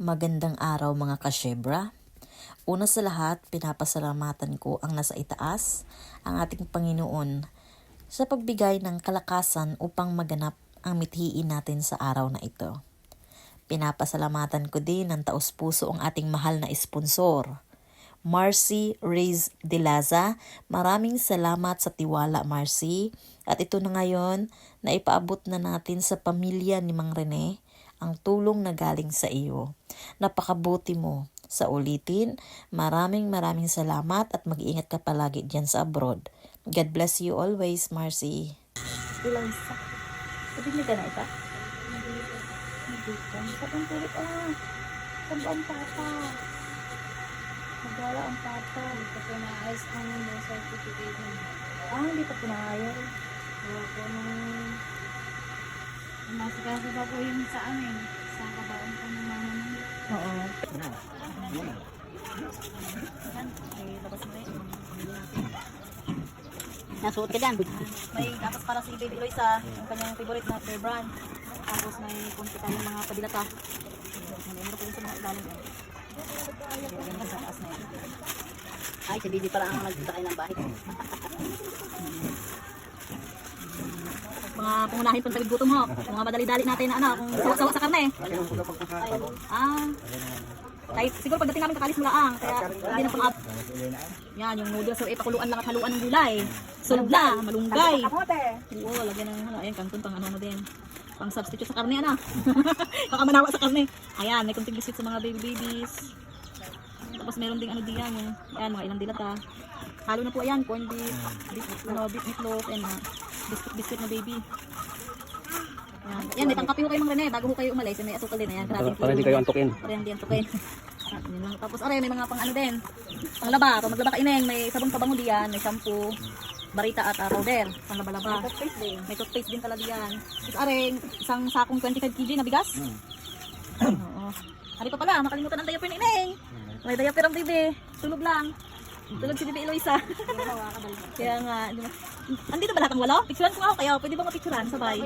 Magandang araw mga kasyebra. Una sa lahat, pinapasalamatan ko ang nasa itaas, ang ating Panginoon, sa pagbigay ng kalakasan upang maganap ang mithiin natin sa araw na ito. Pinapasalamatan ko din ng taos puso ang ating mahal na sponsor, Marcy Reyes de Laza. Maraming salamat sa tiwala, Marcy. At ito na ngayon na ipaabot na natin sa pamilya ni Mang Rene ang tulong na galing sa iyo. Napakabuti mo. Sa ulitin, maraming maraming salamat at mag-iingat ka palagi dyan sa abroad. God bless you always, Marcy. Ilang? Pabili ka na ita? Hindi ka. Patang tulit ah. Saan ba ang papa? Magwala ang papa. Hindi ko po naayos ang birth certificate mo. Ah, hindi pa pinayal. Gawa po nung Masikaso pa po yung sa amin. Sa kabaon po ng mama mo. Oo. Nasuot ka dyan. May dapat para si Baby Loisa, ang kanyang favorite na fair brand. Tapos may kunti tayong mga padilata. Po yung sa mga ilalim. Sa taas na yan. Ay, si Bibi pala ang nagsasakay ng bahay. Mga pangunahin pang tawid gutom ho. Mga madali-dali natin na ano, kung sawa-sawa sa karne. Ah. Kahit siguro pagdating namin kakalis mula ang, kaya hindi na pang Yan, yung noodles, so eh, pakuluan lang at haluan ng gulay. Sunod na, malunggay. Oo, lagyan ng ano, ayan, kanton pang ano mo din. Pang substitute sa karne, ano. Baka manawa sa karne. Ayan, may kunting biscuit sa mga baby babies. Tapos meron ding ano diyan, yung, ayan, mga ilang dilata. Halo na po ayan, corn beef, beef, ano, beef meatloaf, and uh, biscuit, biscuit na baby. Ayan, yan, may pangkapi ko kayo mga Rene, bago ko kayo umalis, may asukal din, ayan, karating Para hindi kayo antukin. para hindi antukin. Tapos aray, may mga pang ano din. Pang laba, pag maglaba ka ineng, may sabon pabango diyan, may shampoo, barita at uh, powder, pang laba-laba. May toothpaste din. May toothpaste din pala diyan. Tapos aray, isang sakong 25 kg na bigas. Oo. Ari pa pala, makalimutan ang diaper ni ineng. May diaper ang bibi. Tulog lang. Tulog si Bibi Eloisa. Kaya nga, di ba? Andito ba lahat ang walo? Picturean ko nga ako kaya pwede ba mapicturean sabay?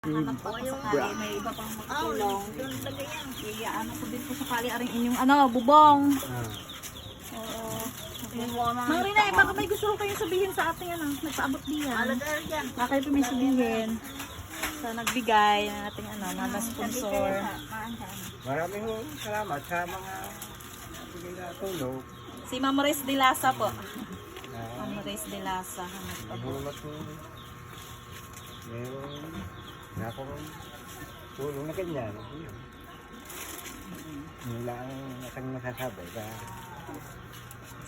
Hanap pa ako sakali, may iba pang makatulong. Doon lagay yan. Kaya ano ko din po sakali aring inyong ano, bubong. Oo. Mang Rina, eh, baka may gusto ko kayong sabihin sa ating ano, nagpaabot diyan. Baka kayo may sabihin sa nagbigay ng ating ano, mga sponsor. Maraming salamat sa mga bigay na tulong. Si Ma'am Maris de Lasa po. Na Ma'am Maris de Lasa. ang nagpaabot. nagulat ko. Meron na ako tulong na ganyan. Lang ang isang masasabi. Kaya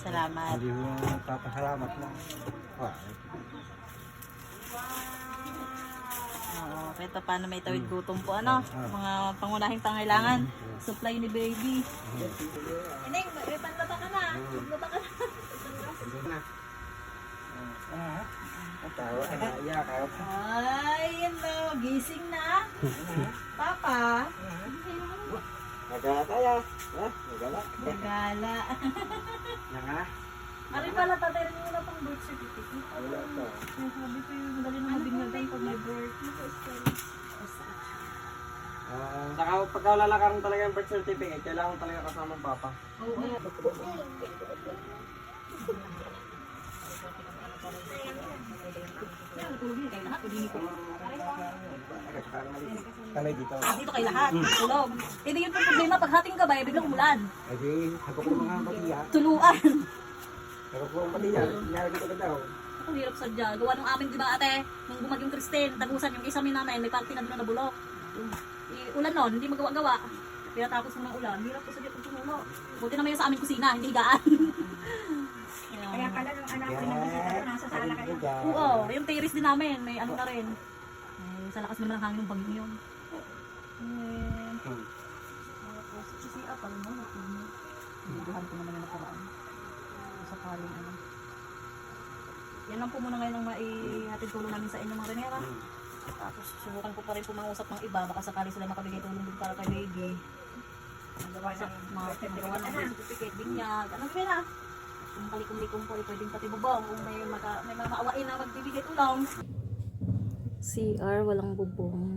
Salamat. hindi ko papasalamat na. Wow. Oo, pa paano may tawid gutom po ano, mga pangunahing pangailangan. Supply ni baby. Ineng, may panlaba ka na. Panlaba ka na. Ah, tawa na iyak ako. Ay, yan na. Gising na. Papa. Nagala tayo. Ha? Nagala. Nagala. Nanga. Ari pala, tatay rin muna pang birth certificate. Wala to. Ay, sabi ko yung madali na mabinyagan pag may birth. Ah, saka pagka lalakaran talaga yung birth certificate, kailangan talaga kasama ang papa. Oo. Kalay dito. Dito kay lahat. Tulog. Hindi yun po problema. Pag hating gabay, biglang umulan. Ay di, ako po mga batiya. Tuluan. Ako po ang batiya. Nangyari dito ka daw. Ang hirap sadya. Gawa nung amin, di ba ate? Nung bumagyong Kristen, tagusan yung isa min namin, may party na doon na bulok. Ulan nun, hindi magawa-gawa. Kaya tapos ng mga ulan, hirap po sadya pag tumulo. Buti naman yung sa amin kusina, hindi higaan. Kaya Pala nung anak ko nung sala kayo. Oo, yung terrace din namin, may ano na rin. Eh, sa lakas naman ng hangin ng bagyo yun. Eh, Hmm. si Apal mo, natin. Hiduhan ko naman yung nakaraan. Sakaling ano. Yan lang po muna ngayon ang maihatid tulong namin sa inyo mga Renera. Tapos subukan ko pa rin pumangusap ng iba, baka sakali sila makabigay tulong din para kay baby. Magawa ng mga magawa ng certificate, binyag, ano sila? kalikom-likom po, pwedeng pati bubong kung may, maka, may mamaawain na magbibigay tulong. CR, walang bubong.